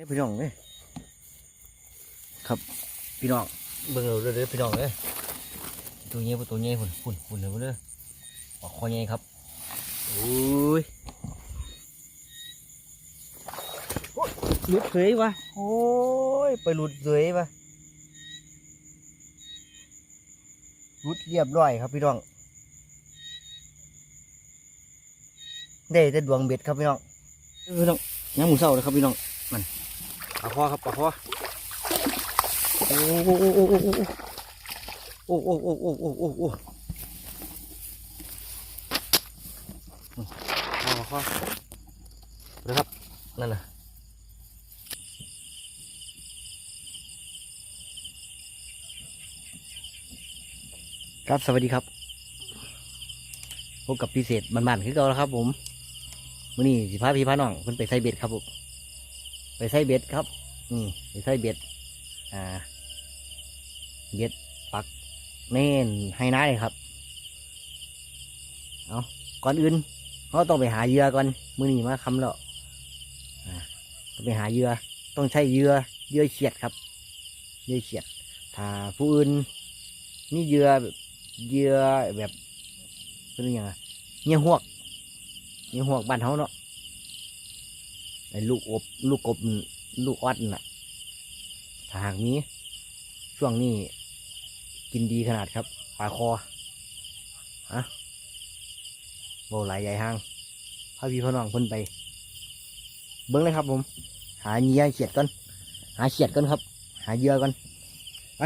นี่พี่น้องเนี่ยครับพี่น้องเบิ่งเราเด้อพี่น้องเด้อตัวเงี้ยตัวเงี้ยฝุ่นฝุ่นฝุ่นเลยเด้อปอกคอเงี้ยครับโอ้ยหลุดเสยวะโอ้ยไปหลุดเสยวะหลุดเรียบร้อยครับพี่น้องได้แต่ดวงเบ็ดครับพี่น้องพี่น้องยังหมูเศร้าเลยครับพี่น้องมัน ปลาคอครับปลาคอโอ้โอ้โอ้โอ้โอ้โอ้โอ้โอ้โอ้โอ้โอ้โอ้ปลาคอนะครับนั่นน่ะครับสวัสดีครับพบกับพิเศษบ้านๆคือเก่าแล้วครับ ผมมื่อนี้สิพาพี่พาน้องเพิ่นไปใส่เบ็ดครับผม ไปใส่เบ็ดครับอืมไปใส่เบ็ด อ่า เบ็ดปักเน่นให้น้าเลยครับ เอาก่อนอื่นเขาต้องไปหาเหยื่อก่อน มื่อนี้มาคำแล้วอ่าไปหาเหยื่อ ต้องใช้เหยื่อเหยื่อเฉียดครับเหยื่อเฉียด ถ้าผู้อื่นนี่เหยื่อเหยื่อแบบเป็นยังไงเหยื่อหวกเหยื่อหวกบ้านเขาเนาะ ไอ้ลูกอบลูกกบลูกออดน่ะถ้าหากนี้ ช่วงนี้กินดีขนาดครับปลาคอฮะโบหลายใหญ่ห้างพาพี่พ่อน้องเพิ่นไป เบิ้งเลยครับผม หาเหยื่อเขียดก่อน หาเขียดก่อนครับ หาเหยื่อก่อนไป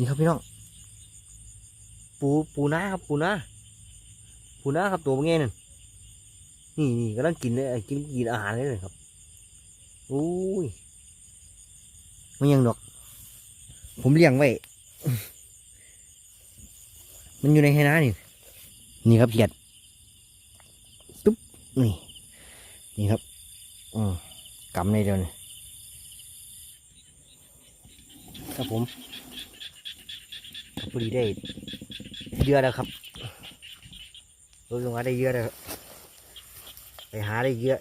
นี่ครับพี่น้อง ปูปูนาครับปูนาปูนาครับตัวเงี้ยนั่นนี่นี่กำลังกินเลยกินกินอาหารเลยเลยครับโอ้ยมันยังดอก ผมเลี้ยงไว้ มันอยู่ในไฮนานี่ นี่ครับเขียด ตุ๊บ นี่ นี่ครับ อืมกำในเดียวนี่ครับผม พอดีได้เยอะแล้วครับรู้สึกว่าได้เยอะแล้วครับไปหาได้เยอะ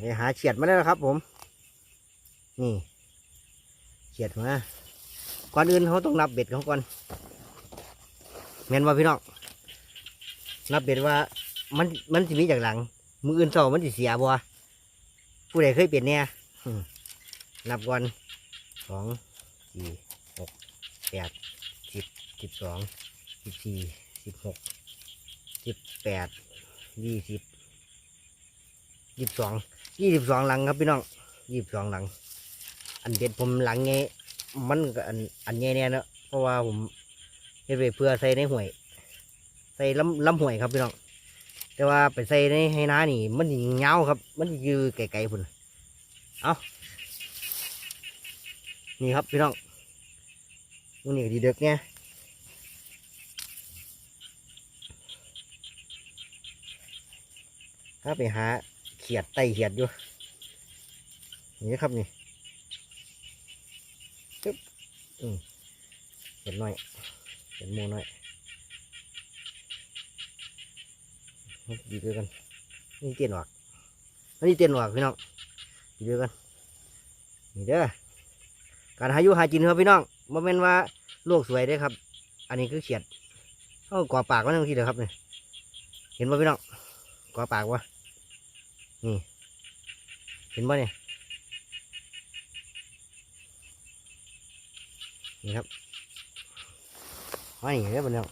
ไปหาเฉียดมาแล้วครับ ผม นี่เฉียดมาก่อนอื่นเขาต้องนับเบ็ดเขาก่อนเม่นว่าพี่น้องนับเบ็ดว่ามันมันสิมีจากหลัง มืออื่นเศร้ามันสิเสียบัวผู้ใดเคยเปลี่ยนเนี่ยนับก่อนสองสี่หกแปด สิบสองสิบสี่สิบหกสิบแปดยี่สิบยี่สิบสองยี่สิบสองหลังครับพี่น้องยี่สิบสองหลัง อันเด็ดผมหลังไงมันก็อันอันแง่เนี่ยเนอะเพราะว่าผมเฮ็ดไปเพื่อใส่ในห่วย ใส่ลำลำห่วยครับพี่น้องแต่ว่าไปใส่ในให้น้านี่ มันสิเงาครับ มันสิอยู่ไกลๆพุ่นเอานี่ครับพี่น้องวันนี้ก็ดีเด็กเนี่ย ถ้าไปหาเขียดไตเขียดอยู่นี่ครับนี่ปึ๊บอืมเขียดน้อยเขียดหมูน้อยดีด้วยกันนี่เตียนหวักนนี้เตียนหวักพี่น้องดีด้วยกันนี่เด้อการหาอยู่หากินครับพี่น้องบ่แม่นว่าโลกสวยเด้ครับ อันนี้คือเขียดเขาก่อปากมันทั้งทีเด้อครับเนี่ยเห็นบ่พี่น้องก่อปากวะ นี่ เห็นบ่เนี่ยนี่ครับมานี่เด้อพี่น้อง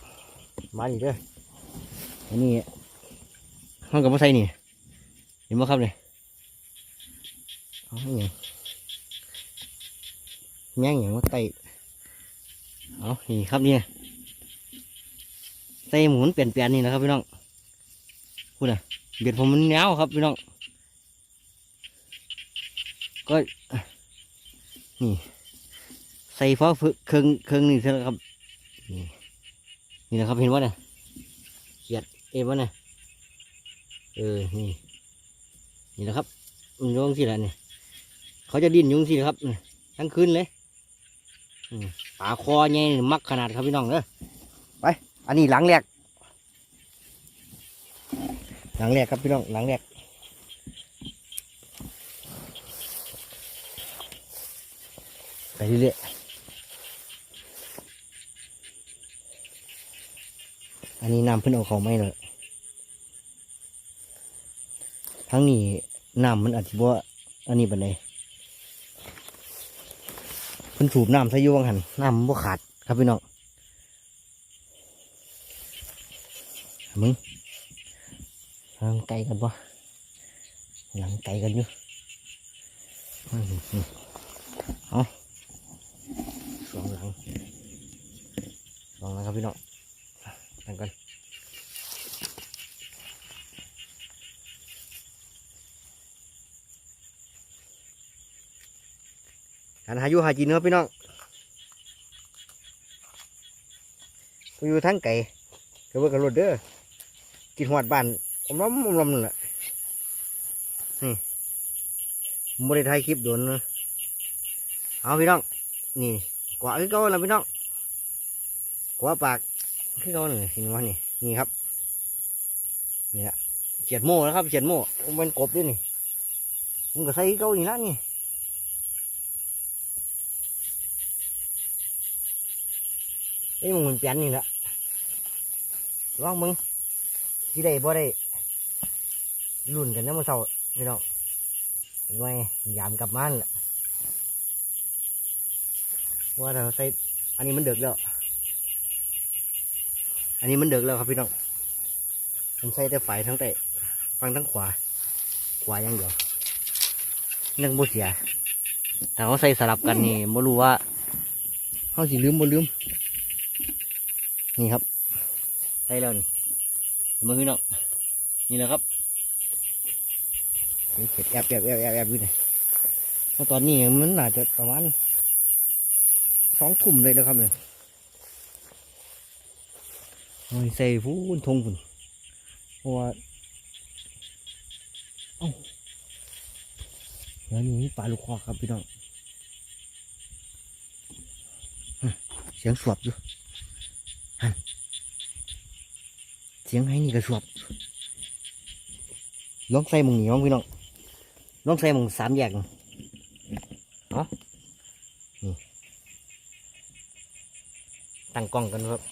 มานี่เด้ออันนี้ห้องกับมาใส่นี่เห็นบ่ครับเนี่ยเอาให้ยังแง่งอย่างว่าไตเอานี่ครับเนี่ยไตหมุนเปลี่ยนเปลี่ยนๆนี่นะครับพี่น้องพูดนะเบียดผมมันเงาวครับพี่น้อง ก็นี่ใส่ฟ้าฝึกเครื่องเครื่องนี่เท่านั้นครับ นี่นี่นะครับเห็นว่าเนี่ยเขียดเอวะเนี่ยเออนี่นี่นะครับมันยงสิละเนี่ยเขาจะดิ้นยุงสิครับทั้งคืนเลยปาคอใหญ่มักขนาดครับพี่น้องเด้อไป อันนี้หลังแรกหลังแรกครับพี่น้องหลังแรก ไปเรื่อยๆอันนี้น้ำเพิ่นเอาของไม่เลยทั้งนี้น้ำมันอาจจะบ่อันนี้ปานใดเพิ่นสูบน้ำใส่อยวงหันน้ำมันบ่ขาดครับพี่น้องมึงหลังไกลกันปะหลังไกลกันอยู่อืมอืมเอาสองหลัง ครับพี่น้องตั้งกันการหาอยู่หากินครับพี่น้องกูอยู่ทั้งไก่ก็เบิกกระโดดเด้อกินหอดบ้านอมล้อมอมล้อมนั่นแหละนี่ผมไม่ได้ถ่ายคลิปโดนเอาพี่น้อง นี่กว่าก่าแล้วพี่น้อง กว่าปากคือเก่าหนึ่งเห็นว่านี่นี่ครับนี่ละเขียดโม่แล้วครับเขียดโม่มันกบด้วยนี่มันก็ใส่คือเก่านี่ละนี่ไอ้มึงมันเปลี่ยนนี่แหละลองมึงที่ได้บ่ได้รุ่นกันนะมื่อเช้าพี่น้องเป็นไงยามกลับบ้านแหละว่าเราใส่อันนี้มันเดือกแล้ว อันนี้มันเดือกแล้วครับพี่น้องผมใส่แต่ฝ่ายทั้งแต่ฟังทั้งขวา ขวาย่างเดียวเรื่องบ่เสีย แต่เขาใส่สลับกันนี่ไม่รู้ว่าเขาสิลืมบ่ลืม นี่ครับใช่แล้วนี่มึงพี่น้องนี่แหละครับนี่เก็บแอบแอบแอบแอบแอบอยู่นี่เพราะตอนนี้มันน่าจะประมาณสองทุ่มเลยนะครับเนี่ย อ้ยใส่ฟูนทงฝุ่นเพราะว่าเอ้าแล้วนี่ปลาลูกคอครับพี่น้องเสียงสวบอยู่เสียงให้นี่กระสวบลองใส่มึงนี่ลองพี่น้องลองใส่มึงสามอย่างเนาะตั้งกล้องกันครับ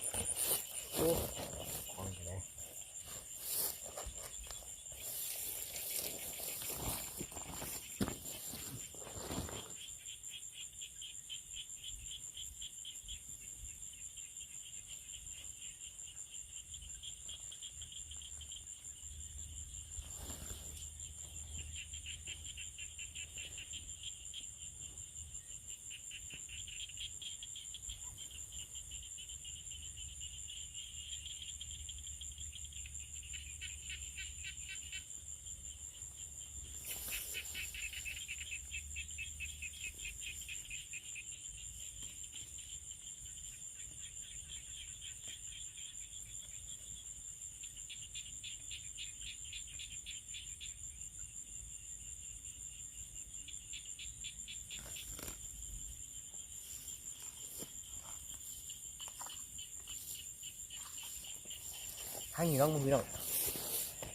างนี้น้องมึงพี่น้อง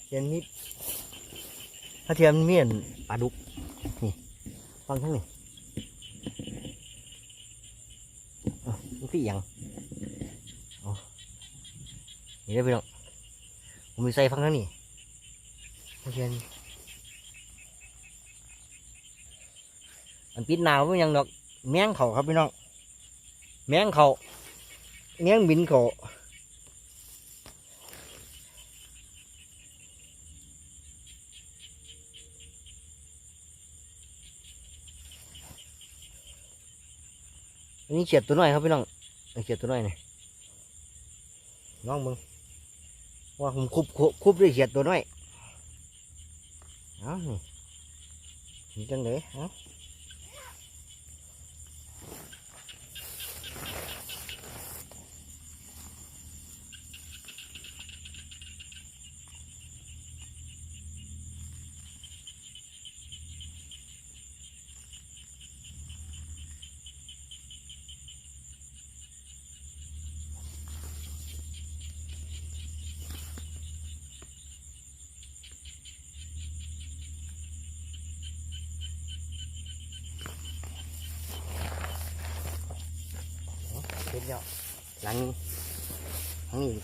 เทียนนิดถ้าเทียนเมียนปลาดุกนี่ฟังทั้งนี้มันคืออย่างนี่ได้พี่น้องผมมีใส่ฟังทั้งนี้เทียนมันปิดหนาวไม่ยังดอกแมงเขาครับพี่น้องแมงเขาแมงบินเขา นี้เขียดตัวน้อยครับพี่น้องเขียดตัวน้อยนี่น้องมึงว่าผมคุบคุบคุบด้วยเขียดตัวน้อย เอานี่นี่จังเลยเอา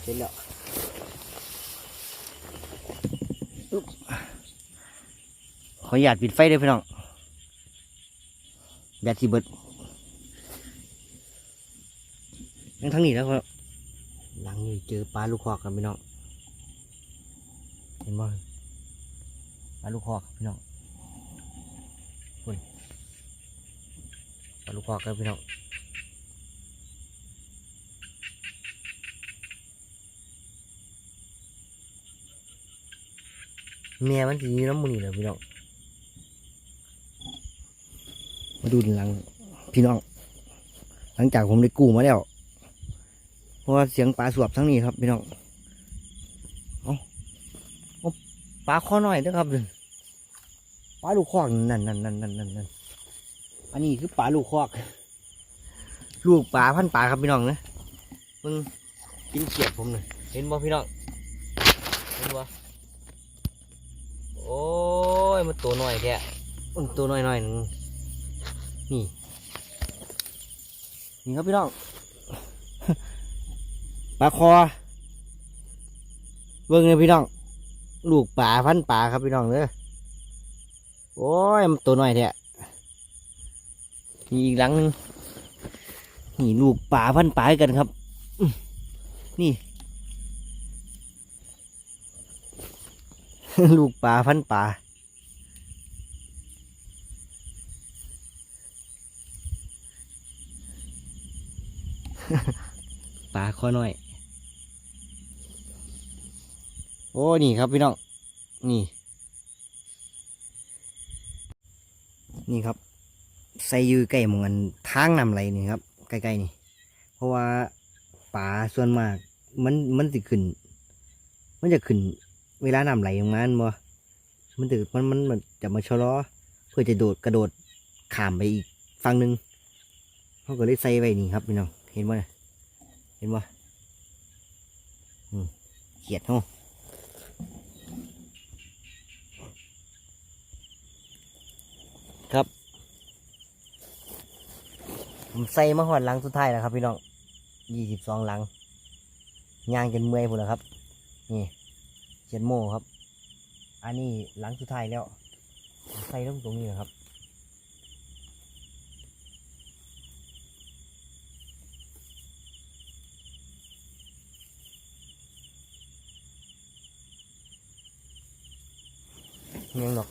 เสร็จแล้วอุ๊บขออนุญาตปิดไฟด้วยพี่น้องแบตที่เบิดยังทั้งนี้แล้วครับหลังนี้เจอปลาลูกคอกกันพี่น้อง เห็นบ่ปลาลูกคอกครับพี่น้องคุณปลาลูกคอกครับพี่น้อง แม่มันสีน้ำมันนี่แหละพี่น้อง มาดูหลัง พี่น้อง หลังจากผมได้กู้มาแล้ว เพราะว่าเสียงปลาสวบทั้งนี้ครับพี่น้องเอาเอาปลาข้อน้อยนะครับเด้อปลาลูกคอกนั่นนั่นนั่นนั่นนั่นนั่นอันนี้คือปลาลูกคอก ลูกปลาพันปลาครับพี่น้องนะมึงกินเขียดผมเลยเห็นบ่พี่น้อง เห็นบ่ อ้ยมันตัวน้อยแท้มันตัวน้อยหน่อยหนึงนี่นี่ครับพี่น้องปลาคอเบิ่งเลยพี่น้อง ลูกป่าพันป่าครับพี่น้องเด้อโอ้ยมันตัวน้อยแท้นี่อีกหลังหนึงนี่ลูกป่าพันป่ากันครับนี่ ลูกปลาพันปลาปลาข้อน้อย โอ้ นี่ครับพี่น้อง นี่ นี่ครับ ใส่อยือใกล้หมองกันทางนำไหลนี่ครับ ใกล้ๆนี่ เพราะว่าปลาส่วนมาก มัน มันสิขึ้น มันจะขึ้น เวลาน้ำไหลออกมามันบ่มันถือมันมันมันจะมาชะลอ เพื่อจะโดดกระโดดข้ามไปอีกฝั่งหนึ่งเขาก็เลยใส่ไว้นี่ครับพี่น้องเห็นบ่นะเห็นบ่อืมเขียดเขาครับ ผมใส่มาหอดหลังสุดท้ายแล้วครับพี่น้องยี่สิบสองหลังย่างจนเมื่อยพุ่นแล้วครับ นี่ เจ็ดโมครับ อันนี้หลังสุดท้ายแล้ว ใส่ลงตรงนี้นะครับ ยังดอก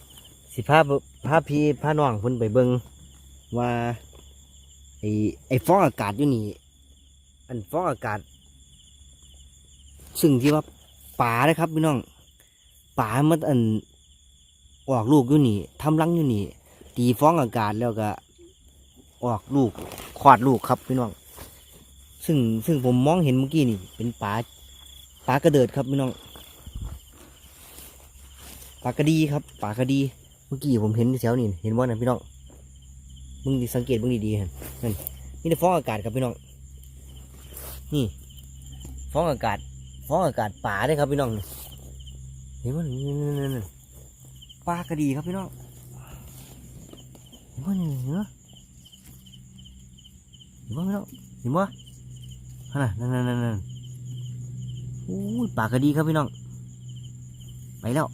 สิพาเบิ่งพพี่พาน้องพิ่นไปเบิงว่า ไอ้ไอ้ฟองอากาศอยู่นี่ อันฟองอากาศ ซึ่งที่ว่า ป่าเลยครับพี่น้องป่ามันอันออกลูกอยู่นี่ทำรังอยู่นี่ ตีฟ้องอากาศแล้วก็ ออกลูกคลอดลูกครับพี่น้อง ซึ่งซึ่งผมมองเห็นเมื่อกี้นี่ เป็นปลาปลากระเดิดครับพี่น้องปลากระดีครับปลากระดี เมื่อกี้ผมเห็นแถวนี่เห็นว่านะพี่น้องมึงสังเกตมึงดีๆเห็นนั่นนี่แต่ฟองอากาศครับพี่น้อง นี่ฟ้องอากาศ ฟองอากาศป่าเลยครับพี่น้องนี่เห็นว่านี่ปลากระดีครับพี่น้องเห็นว่านี่เนาะเห็นว่าพี่น้องเห็นว่านั่นนั่นนั่นนั่นนั่นโอ้ยปากก็ดีครับพี่น้องไปแล้ว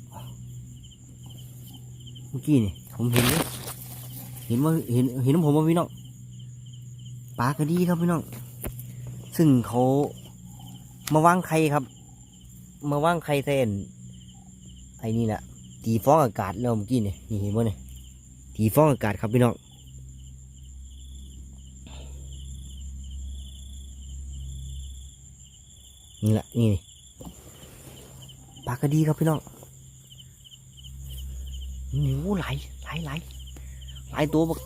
เมื่อกี้นี่ผมเห็นเลยเห็นว่าเห็นเห็นผมว่าพี่น้องปลากระดีครับพี่น้อง ซึ่งเขา มาว่างไข่ครับ มาว่างไข่เส้นไอ้นี่แหละตีฟองอากาศแล้วเมื่อกี้เนี่ยนี่เห็นไหมเนี่ยตีฟองอากาศครับพี่น้องนี่แหละนี่ปลากระดีครับพี่น้องหนี่โอ้หลายหลายหลายหลตัวแบบ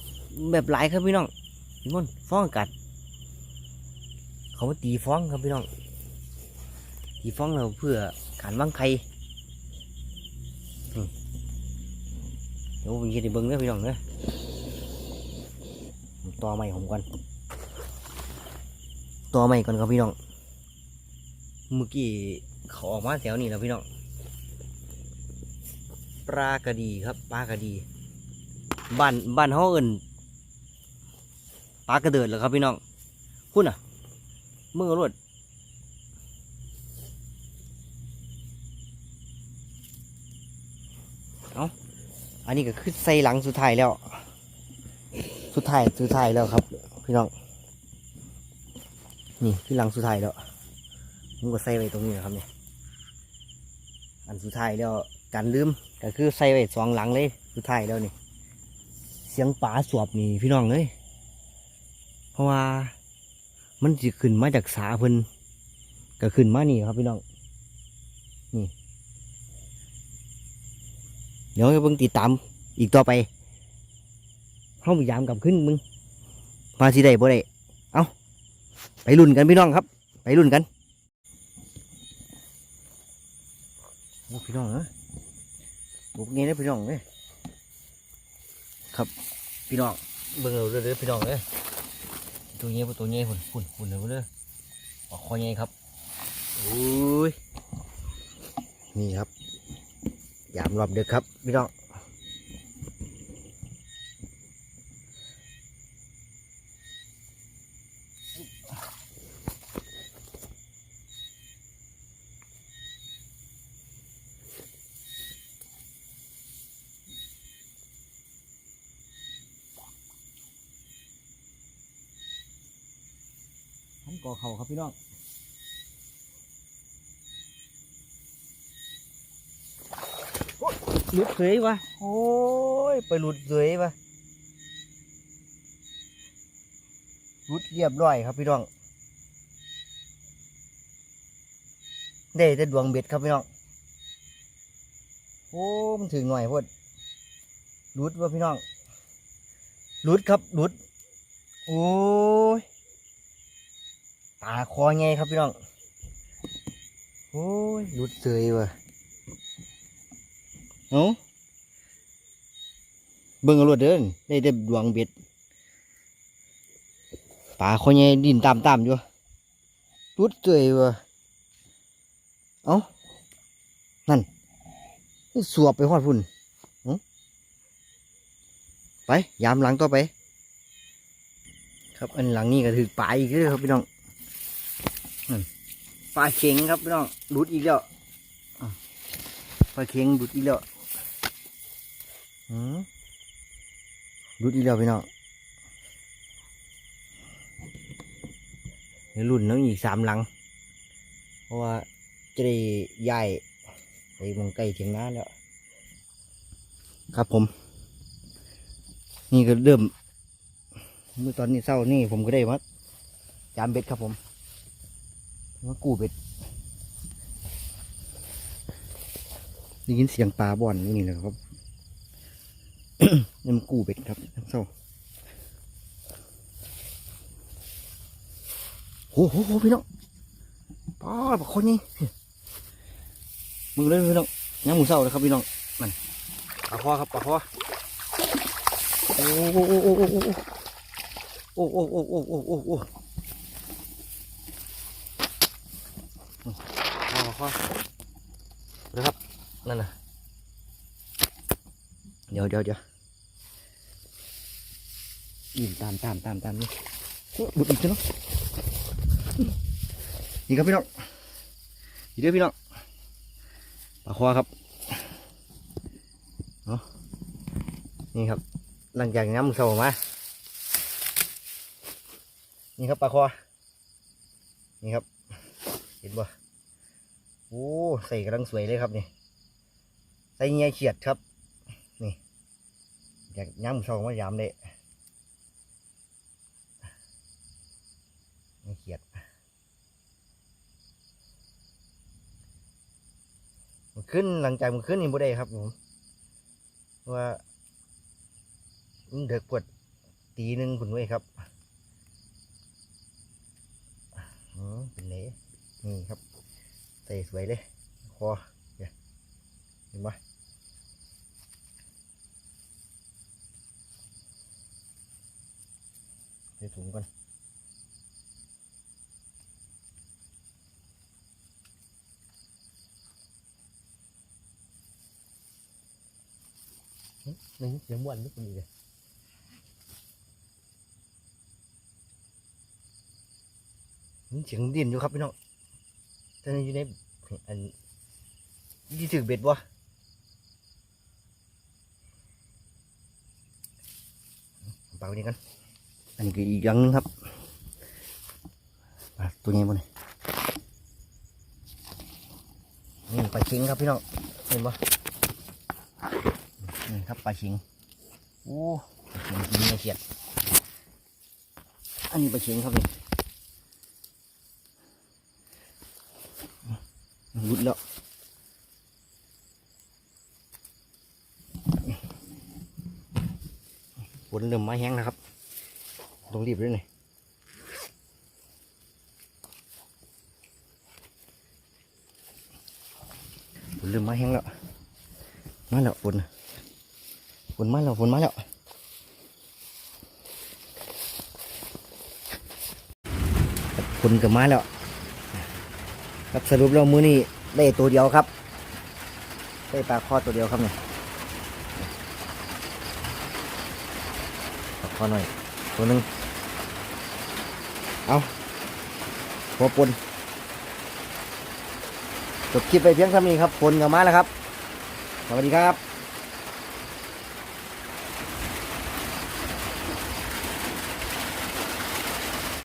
แบบหลครับพี่น้องพี่มนฟ้องอากาศเขามาตีฟ้องครับพี่น้อง ตีฟ้องเราเพื่อการวางไข่อืมเดี๋ยวผมจะได้เบิ้งเด้อพี่น้องเด้อต่อไม้ผมก่อนต่อไม้ก่อนครับพี่น้องเมื่อกี้เขาออกมาแถวนี้แล้วพี่น้องปลากระดีครับปลากระดีบ้านบ้านเขาเอินปลากระเดิดเหรอครับพี่น้องคุณอะมือรวด เอาอันนี้ก็คือใส่หลังสุดท้ายแล้ว สุดท้ายสุดท้ายแล้วครับ พี่น้อง นี่คือหลังสุดท้ายแล้วผมก็ใส่ไว้ตรงนี้นะครับเนี่ย อันสุดท้ายแล้วการลืมก็คือใส่ไว้สองหลังเลย สุดท้ายแล้วนี่ เสียงป่าสวบนี่พี่น้องเลยเพราะว่ามันจะขึ้นมาจากสาเพิ่นก็ขึ้นมานี่ครับพี่น้องนี่ เดี๋ยวเพิ่งติดตามอีกต่อไปเข้าพยายามกลับขึ้นมึงมาสิได้บ่ได้เอาไปรุ่นกันพี่น้องครับ ไปรุ่นกันโอ้พี่น้องเอ้ยบุกนี้ได้อพี่น้องเลยครับพี่น้องเบิ่งเราเด้อพี่น้องเลยตัวเงี้ยตัวเงี้ยหุ่นหุ่นหุ่นเลยเด้อออกคอเงี้ยครับอุ้ยนี่ครับ ยามรอบเด็กครับพี่น้องทันก่อเขาครับพี่น้องโอ๊ย หลุดเสยวะโอ้ยไปหลุดเสยวะหลุดเรียบร้อยครับพี่น้องได้แต่ดวงเบ็ดครับพี่น้องโอ้มันถึงหน่อยพอดหลุดวะพี่น้องหลุดครับหลุดโอ้ยตาคอไงครับพี่น้องโอ้ยหลุดเสยว่ะ เอาเบิ่งเอารวดเดินได้แต่ดวงเบ็ดปลาคอไงดินตามตามอยู่หลุดเสยวะเอ้านั่นสวบไปหอดพุ่นไปยามหลังต่อไป ครับอันหลังนี้ก็ถือปลาอีกเลยครับพี่น้องปลาเข็งครับพี่น้องดูดอีกแล้วอะปลาเข็งดูดอีกแล้ว หืมดูดอีกแล้วพี่น้องในรุ่นน้องอีกสามหลัง เพราะว่าจะได้ย้ายไปหมองไก่เถียงน้าแล้ว ครับผม นี่ก็เริ่มเมื่อตอนนี้เศร้านี่ผมก็ได้มาจามเบ็ดครับผมว่ากูเป็ดได้ยินเสียงปลาบ่อนนี่แหละครับ นี่มันกูเป็ดครับเศร้าโอ้โหโหพี่น้องปลาปลาคนนี้มึงเลยพี่น้องยังมึงเศร้าเลยครับพี่น้องนั่นปลาคอครับปลาคอโอ้โหโอ้โหโอ้โหโอ้โหโอ้โหโอ้โหโอ้โหข้อข้อนะครับนั่นน่ะเดี๋ยวเดี๋ยวเดี๋ยว นตามตามตามตามนี่บุดอีกแล้วนาะนี่ครับพี่น้องนี่เด้อพี่น้องปลาคอครับเนาะนี่ครับ หลังจากน้ำมึงเสามา นี่ครับปลาคอ นี่ครับ เห็นบ่โอ้ใส่กำลังสวยเลยครับนี่ ใส่เงี้ยเขียดครับ นี่ อยากย้ำช่องว่ายามเลยเขียดมัน ขึ้นหลังจากมันขึ้นนี่บ่ได้ครับผมว่าเดือกปวดตีหนึ่งคุณไว้ยครับอืมเป็นเละนี่ครับใส่สวยเลยคอเนี่ยเห็นปะใส่ถุงก่อน หึนี่เสียงบ่วนนี่คุณดีเลยนี่เสียงดินอยู่ครับพี่น้องตอนนี้อยู่ในอันยี่ถือเบ็ดวะเปล่านี้กัน อันนี้คืออีกอย่างหนึงครับปลาตัวนี้บนนี่นี่ปลาชิงครับพี่น้อง เห็นปะ นี่ครับปลาชิงโอ้ปลาชิงกินเนื้อเขียด อันนี้ปลาชิงครับนี่รุดแล้วฝนเริ่มมาแห้งนะครับ ต้องรีบเลยนี่ฝนเริ่มมาแห้งแล้วมาแล้วฝนฝ นมาแล้วฝนมาแล้วฝนก็มาแล้ว ครับสรุปแล้วมือนี้ได้ตัวเดียวครับ ได้ปลาข้อตัวเดียวครับเนี่ยปลาข้อหน่อย ตัวหนึ่งเอาหัวปนจบคลิปไปเพียงเท่านี้ครับปนกับมาแล้วครับ สวัสดีครับ